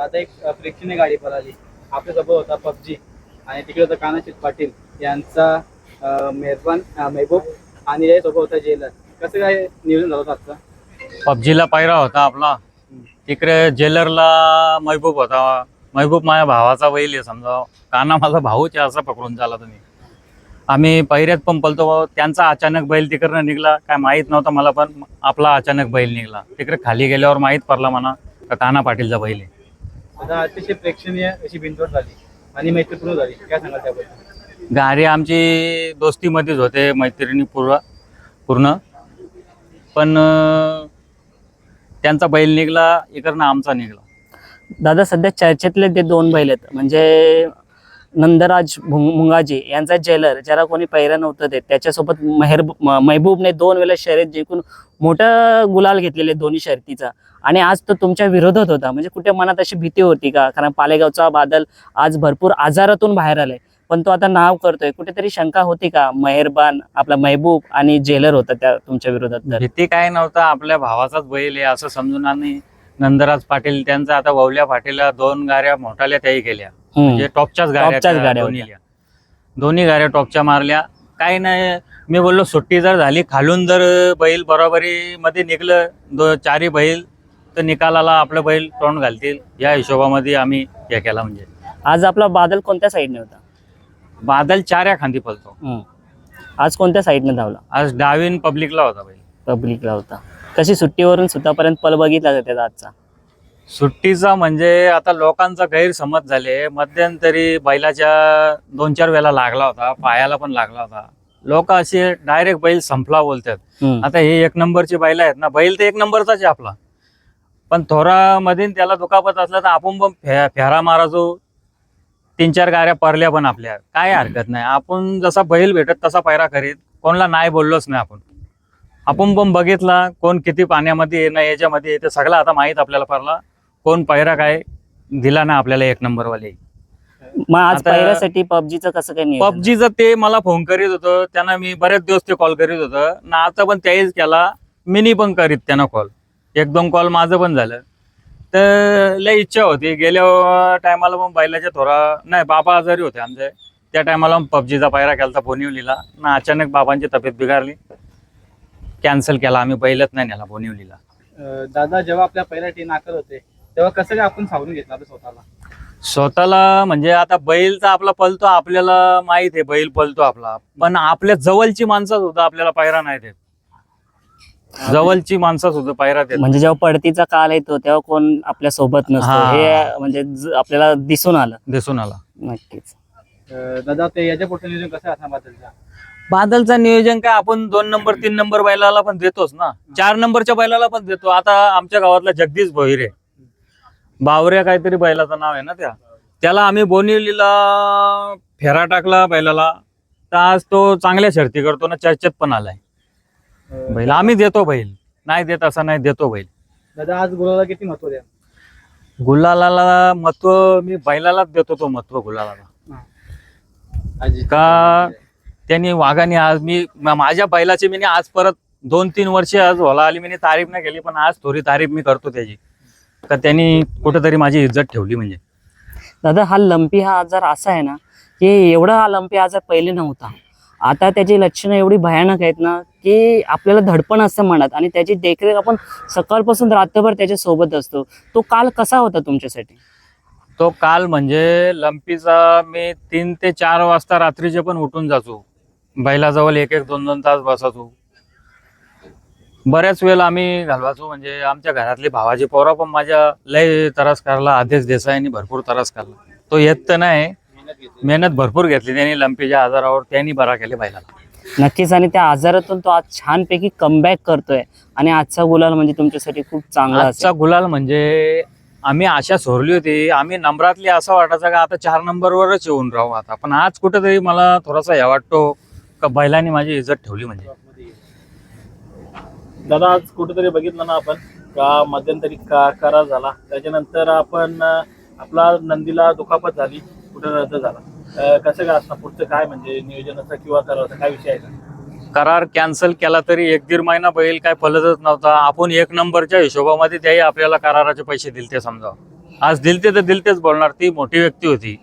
आता एक प्रेक्षणीय गाडी पळाली. आपल्यासोबत होता पबजी. आणि तिकडे होता कानाचित पाटील. यांचा मेहरबान महबूब आणि याच्यासोबत होता जेलर. कसं काय नियोजन झालं होतं आजचं? पबजीला पायरा होता आपला. तिकडे जेलरला महबूब होता. महबूब माझ्या भावाचा बैल आहे समजा. काना माझा भाऊच आहे असं पकडून झाला तुम्ही. आम्ही पहिऱ्यात पण पलतो त्यांचा अचानक बैल तिकडनं निघला. काय माहीत नव्हतं मला पण. आपला अचानक बैल निघला. तिकडे खाली गेल्यावर माहीत पडला म्हणा का काना पाटीलचा बैल आहे. आता अतिशय प्रेक्षणीय अशी बिनतोड झाली आणि मैत्रीपूर्ण झाली. काय सांगाल त्याबद्दल? गाडी आमची दोस्तीमध्येच होते मैत्रिणी पूर्ण पूर्ण. पण अं, त्यांचा बैल निघला इकडनं आमचा निघला. दादा सध्या चर्चेतले ते दोन बैल आहेत. म्हणजे नंदराज भुंग- मुंगाजी यांचा जेलर ज्याला कोणी पहिरा नव्हतं ते त्याच्यासोबत मेहर म- महबूबने दोन वेळेला शर्यत जिंकून मोठा गुलाल घेतलेले दोन्ही शर्यतीचा आणि आज तो तुमच्या विरोधात होता. म्हणजे कुठे मनात अशी भीती होती का? कारण पालेगावचा बादल आज भरपूर आजारातून बाहेर आलाय. पण तो आता नाव करतोय. कुठेतरी शंका होती का? मेहरबान आपला महबूब आणि जेलर होता त्या तुमच्या विरोधात भीती काय नव्हतं. आपल्या भावाचाच बैल आहे असं समजून आणि नंदराज पाटील त्यांचा आता ववल्या पाटीलला दोन गाड्या मोठाल्या त्याही केल्या. म्हणजे टॉपच्याच गाड्या. दोन्ही गाड्या टॉपच्या मारल्या. काही नाही. मी बोललो सुट्टी जर झाली खालून जर बैल बरोबरी मध्ये निघलं दो चारी बैल तर निकालाला आपलं बैल तोंड घालतील. या हिशोबामध्ये आम्ही हे केला म्हणजे. आज आपला बादल कोणत्या साईडने होता? बादल चार खांदी पलतो हम्म. आज कोणत्या साईडने धावला? आज डावीन पब्लिकला होता बैल. पब्लिकला होता. कशी सुट्टीवरून सुतापर्यंत पल बघितला का त्याचा आजचा? सुट्टीचा म्हणजे आता लोकांचा गैरसमज झाले. मध्यंतरी बैलाच्या दोन चार वेळा लागला होता पायाला पण लागला होता. लोक असे डायरेक्ट बैल संपला बोलतात. आता हे एक नंबरची बैल आहेत ना बैल तर एक नंबरचाच आहे आपला. पण थोरामध्ये त्याला दुखापत असलं तर आपण पण फेरा मारायचो. तीन चार गाड्या परल्या पण आपल्या. काय हरकत नाही. आपण जसा बैल भेटत तसा पैरा करीत. कोणाला नाही बोललोच नाही आपण. आपण पण बघितला कोण किती पाण्यामध्ये ना याच्यामध्ये ते सगळं आता माहीत आपल्याला पडला. कोण पैरा काय दिला ना आपल्याला एक नंबरवाले. मग आज आता- पहिल्यासाठी पबजीचं कसं काय नियोजन? पबजीचं ते मला फोन करीत होतं. त्यांना मी बरेच दिवस ते कॉल करीत होतं. ना आता पण त्याहीच केला. मिनी पण करीत त्यांना कॉल एक दोन कॉल माझं पण झालं. तर लय इच्छा होती. गेल्या टायमाला पण बैलाच्या थोडा नाही बाबा आजारी होते आमचे. त्या टायमाला पबजीचा पायरा केला बोनिवलीला. ना अचानक बाबांची तब्येत बिघारली कॅन्सल केला आम्ही. बैलच नाही नेला बोनिवलीला. अ, दादा जेव्हा आपल्या पहिल्या टी नाकर होते तेव्हा कसं काय आपण सावरून घेतलं स्वतःला? स्वतःला म्हणजे आता बैल तर आपला पलतो आपल्याला माहीत आहे बैल पलतो आपला. पण आपल्या जवळची माणसं सुद्धा आपल्याला पायरा नाही देत जवळची माणसं सुद्धा पायरा देत म्हणजे जेव्हा पडतीचा काल येतो तेव्हा कोण आपल्यासोबत नसतो. हा. हे म्हणजे ज- आपल्याला दिसून आलं. दिसून आला. नक्कीच. अ, दादा ते याच्या पुढचं नियोजन कसं असणार बादलच्या बादलचं नियोजन काय आपण दोन नंबर तीन नंबर बैलाला पण देतोच ना. चार नंबरच्या बैलाला पण देतो. आता आमच्या गावातला जगदीश भोईरे. बावऱ्या काहीतरी बैलाचं नाव आहे ना त्या. त्याला आम्ही बोनिवलीला फेरा टाकला बैलाला. तर आज तो चांगल्या शर्ती करतो ना चर्चेत पण आलाय. बैल आम्ही देतो बैल. नाही देत असं नाही देतो बैल. दादा आज गुलाला किती महत्त्व द्या? गुलालाला महत्त्व मी बैलालाच देतो तो महत्त्व गुलालाला. आजी. का त्यांनी वाघाने आज मी मा- माझ्या बैलाची मी आज परत दोन तीन वर्ष आज होला आली मी तारीफ नाही केली पण आज थोडी तारीफ मी करतो त्याची. का त्यांनी कुठेतरी माझी इज्जत ठेवली म्हणजे? दादा हा लंपी हा आजार असा आहे ना की एवढा हा लंपी आजार पहिले नव्हता. आता त्याची लक्षणं एवढी भयानक आहेत ना की आपल्याला धडपण असतं मनात आणि त्याची देखरेख आपण सकाळपासून रात्रभर त्याच्या सोबत असतो. तो काल कसा होता तुमच्यासाठी? तो काल म्हणजे लंपीचा मी तीन ते चार वाजता रात्रीचे पण उठून जाचो बैलाजवळ एक एक दोन दोन तास बसायचो. बऱ्याच वेळ आम्ही घालवायचो. म्हणजे आमच्या घरातली भावाची पोरं पण माझ्या लय त्रास करला आदेश देसाईंनी भरपूर त्रास करला तो येत तर नाही. मेहनत भरपूर घेतली त्यांनी लंपीच्या आजारावर त्यांनी बरा केले बैलाला नक्कीच. आणि त्या आजारातून तो आज छानपैकी कमबॅक करतोय. आणि आजचा गुलाल म्हणजे तुमच्यासाठी खूप चांगला आजचा असेल गुलाल म्हणजे आम्ही आशा सोरली होती. आम्ही नंबरातली असं वाटायचं का आता चार नंबरवरच येऊन राहू आता. पण आज कुठेतरी मला थोडासा हे वाटतो का बैलांनी माझी इज्जत ठेवली म्हणजे. दादा आज कुठेतरी बघितलं ना आपण का मध्यंतरी का करार झाला. त्याच्यानंतर आपण आपला नंदीला दुखापत झाली कुठं रद्द झाला. कसं काय असणार पुढचं काय म्हणजे नियोजनाचा किंवा कराराचा काय विषय आहे? का करार कॅन्सल केला तरी एक दीड महिना बैल काय फलतच नव्हता. आपण एक नंबरच्या हिशोबामध्ये त्याही आपल्याला कराराचे पैसे दिलते समजा. आज दिलते तर दिलतेच बोलणार. ती मोठी व्यक्ती होती.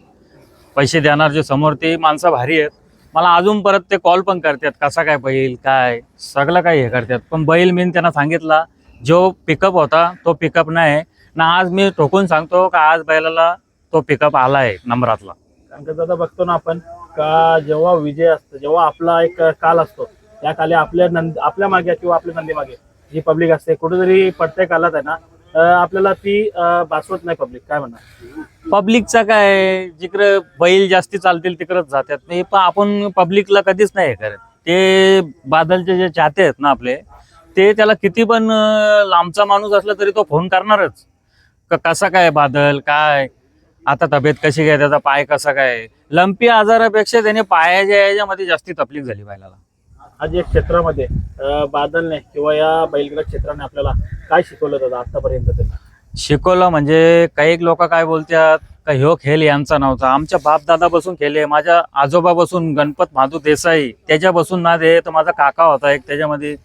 पैसे देणार जे समोर ते माणसं भारी आहेत. मला अजून परत ते कॉल पण करतात कसा काय बैल काय? सगळं काही हे करतात. पण बैल मी त्यांना सांगितला जो पिकअप होता तो पिकअप नाही. ना आज मी ठोकून सांगतो का आज बैलाला तो पिकअप आला आहे नंबरातला. कारण का दादा बघतो ना आपण का जेव्हा विजय असतो जेव्हा आपला एक काल असतो त्या काली आपल्या नंद आपल्या मागे किंवा आपल्या नंदी मागे जी पब्लिक असते कुठेतरी प्रत्येक कालात आहे ना आपल्याला ती भासवत नाही पब्लिक काय म्हणणार? पब्लिकचा काय जिकडे बैल जास्ती चालतील तिकडंच जातात. नाही पण आपण पब्लिकला कधीच नाही हे करत. ते बादलचे जे चाहते आहेत ना आपले ते त्याला किती पण लांबचा माणूस असला तरी तो फोन करणारच. का कसा काय बादल काय? आता तब्येत कशी काय त्याचा पाय कसा काय? लंपी आजारापेक्षा त्याने पायाच्या याच्यामध्ये जास्ती तकलीफ झाली बैलाला आज या क्षेत्रामध्ये बादलने किंवा या बैलगाडा क्षेत्राने आपल्याला काय शिकवलं दादा आतापर्यंत ते शिकवलं म्हणजे काही लोक काय बोलतात का ह्यो खेळ यांचा नव्हता. आमच्या बापदादा बसून खेळ माझ्या आजोबा बसून गणपत माधू देसाई त्याच्यापासून ना दे तर माझा काका होता एक त्याच्यामध्ये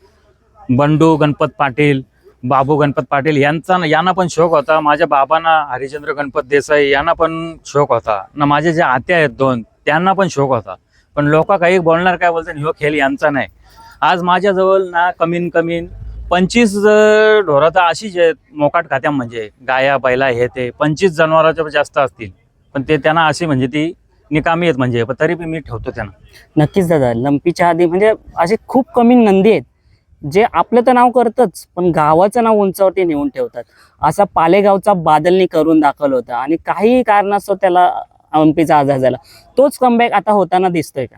बंडू गणपत पाटील बाबू गणपत पाटील यांचा यांना पण शौक होता. माझ्या बाबांना हरिचंद्र गणपत देसाई यांना पण शौक होता. ना माझे जे आत्या आहेत दोन त्यांना पण शौक होता. पण लोक काही बोलणार काय बोलतात ह्यो हो, खेळ यांचा नाही. आज माझ्याजवळ ना कमीन कमीन पंचवीस ढोरं तर अशीच आहेत मोकाट खात्या म्हणजे. गाया बैला हे ते. पंचवीस जनावराच्या जास्त असतील. पण ते त्यांना अशी म्हणजे ती निकामी आहेत म्हणजे. पण तरी पण मी ठेवतो त्यांना. नक्कीच दादा लंपीच्या आधी म्हणजे असे खूप कमी नंदी आहेत. जे आपलं तर नाव करतच पण गावाचं नाव उंचावरती नेऊन ठेवतात. असा पालेगावचा बादलनी करून दाखवलं होतं. आणि काही कारणास्तव त्याला लंपीचा आजार झाला. तोच कमबॅक आता होताना दिसतोय का?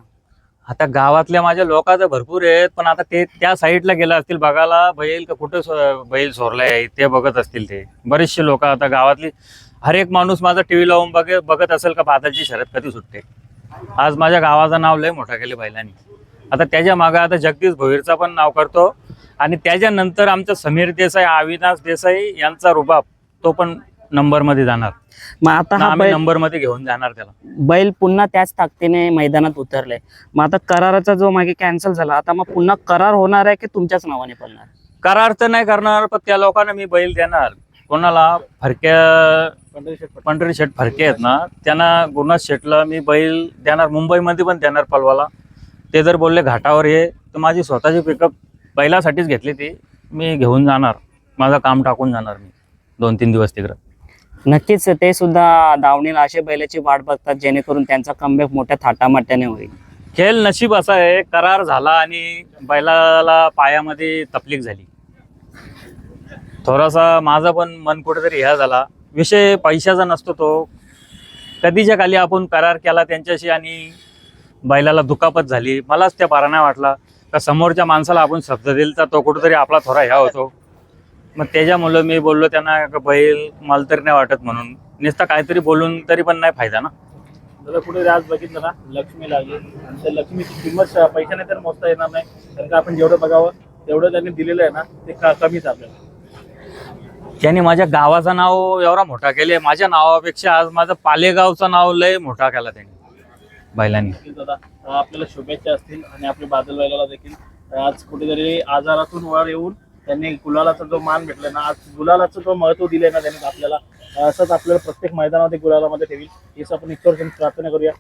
आता गावातल्या माझ्या लोकांचं भरपूर आहेत पण आता ते त्या साईडला गेलं असतील बघायला बैल का कुठं सो- बैल सोरलाय ते बघत असतील ते. बरेचसे लोक आता गावातली हर एक माणूस माझा टीव्ही लावून बघ बघत असेल का पाताची शरद कधी सुटते. आज माझ्या गावाचं नाव लय मोठं केले बैलांनी. आता त्याच्या मागं आता जगदीश भोईरचा पण नाव करतो. आणि त्याच्यानंतर आमचं समीर देसाई अविनाश देसाई यांचा रुबाब तो पण नंबरमध्ये जाणार. मग आता हा आम्ही बैल नंबरमध्ये घेऊन जाणार त्याला. बैल पुन्हा त्याच ताकदीने मैदानात उतरलाय मग आता कराराचा जो मागे कॅन्सल झाला आता मग पुन्हा करार होणार आहे की तुमच्याच नावाने पडणार? करार तर नाही करणार पण त्या लोकांना मी बैल देणार. कोणाला फरक्या पंढरी शेठ पटेल. पंढरी शेट फरके आहेत ना त्यांना गुरुनाथ शेटला मी बैल देणार मुंबईमध्ये पण देणार पलवाला. ते जर बोलले घाटावर ये तर माझी स्वतःची पिकअप बैलासाठीच घेतली ती. मी घेऊन जाणार. माझं काम टाकून जाणार मी. दोन तीन दिवस तिकडं. नक्कीच ते सुद्धा दावणीला असे बैलाची वाट बघतात जेणेकरून त्यांचा कमबॅक मोठ्या थाटामाट्याने होईल. खेळ नशीब असा आहे करार झाला आणि बैलाला पायामध्ये तकलीफ झाली. थोडासा माझा पण मन कुठेतरी ह्या झाला. विषय पैशाचा नसतो तो. कधीच्या खाली आपण करार केला त्यांच्याशी आणि बैलाला दुखापत झाली. मलाच त्या पारा वाटला. का समोरच्या माणसाला आपण शब्द दिला तर तो कुठेतरी आपला थोडा ह्या होतो. मग त्याच्यामुळं मी बोललो त्यांना का बैल मला तरी नाही वाटत म्हणून. नुसतं काहीतरी बोलून तरी पण नाही फायदा ना. दादा कुठे आज बघितलं ना लक्ष्मी लागली. आणि त्या लक्ष्मीची किंमत पैशाने तर मोजता येणार नाही. कारण का आपण जेवढं बघावं तेवढं त्यांनी दिलेलं आहे ना ते का- कमीच आपल्याला. त्यांनी माझ्या गावाचं नाव एवढा मोठा केले माझ्या नावापेक्षा आज माझं पालेगावचं नाव लय मोठा केला त्यांनी बैलांनी. नक्कीच दादा अं, आपल्याला शुभेच्छा असतील. आणि आपल्या बादल बैलाला देखील आज कुठेतरी आजारातून वर येऊन त्यांनी गुलालाचा जो मान भेटला ना आज गुलालाचं जो महत्त्व दिलंय ना त्यांनी आपल्याला असंच आपल्याला प्रत्येक मैदानामध्ये गुलालामध्ये ठेवी हेच आपण ईश्वर प्रार्थना करूया.